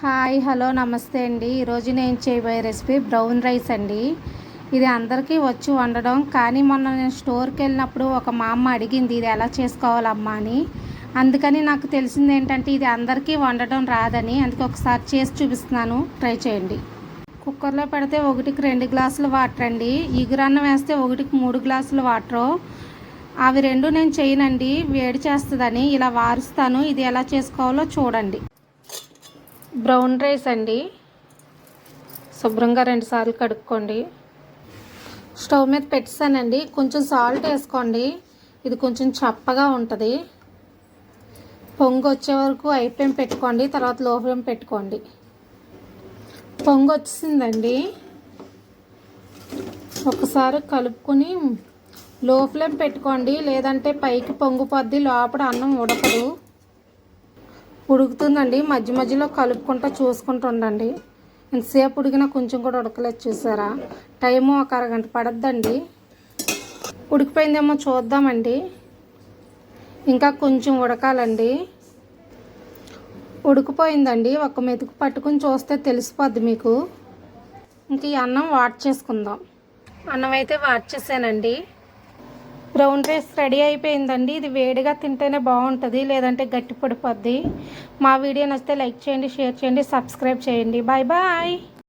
Hi hello నమస్తే అండి. ఈరోజు నేను చేయబోయే రెసిపీ బ్రౌన్ రైస్ అండి. ఇది అందరికీ వచ్చి వండడం కానీ మొన్న నేను స్టోర్కి వెళ్ళినప్పుడు ఒక మా అమ్మ అడిగింది ఇది ఎలా చేసుకోవాలమ్మా? అని. అందుకని నాకు తెలిసింది ఏంటంటే ఇది అందరికీ వండడం రాదని. అందుకే ఒకసారి చేసి చూపిస్తున్నాను. ట్రై చేయండి. కుక్కర్లో పెడితే ఒకటికి రెండు గ్లాసులు వాటర్ అండి. ఇగురన్నం వేస్తే ఒకటికి మూడు గ్లాసులు వాటరు. అవి రెండు నేను చేయనండి. వేడి చేస్తుందని. ఇలా వారుస్తాను. ఇది ఎలా చేసుకోవాలో చూడండి. బ్రౌన్ రైస్ అండి. శుభ్రంగా రెండు సార్లు కడుక్కోండి. స్టవ్ మీద పెట్టానండి కొంచెం సాల్ట్ వేసుకోండి. ఇది కొంచెం చప్పగా ఉంటుంది. పొంగు వచ్చే వరకు అయిపోయి పెట్టుకోండి. తర్వాత లో ఫ్లేమ్ పెట్టుకోండి. పొంగు వచ్చిందండి ఒకసారి కలుపుకొని లో ఫ్లేమ్ పెట్టుకోండి. లేదంటే పైకి పొంగిపోద్ది. లోపల అన్నం ఉడకదు. ఉడుకుతుందండి. మధ్య మధ్యలో కలుపుకుంటూ చూసుకుంటూ ఉండండి ఎంతసేపు ఉడికినా కొంచెం కూడా ఉడకలేదు చూసారా? టైము ఒక అరగంట పడద్దండి. ఉడికిపోయిందేమో చూద్దామండి. ఇంకా కొంచెం ఉడకాలండి. ఉడికిపోయిందండి. ఒక మెతుకు పట్టుకుని చూస్తే తెలిసిపోద్ది మీకు. ఇంక ఈ అన్నం వాట్ చేసుకుందాం. అన్నం అయితే వాట్ చేసానండి బ్రౌన్ రైస్ రెడీ అయిపోయిందండి. ఇది వేడిగా తింటేనే బాగుంటుంది లేదంటే గట్టి పడిపోద్ది. మా వీడియో నచ్చితే లైక్ చేయండి షేర్ చేయండి సబ్స్క్రైబ్ చేయండి. Bye bye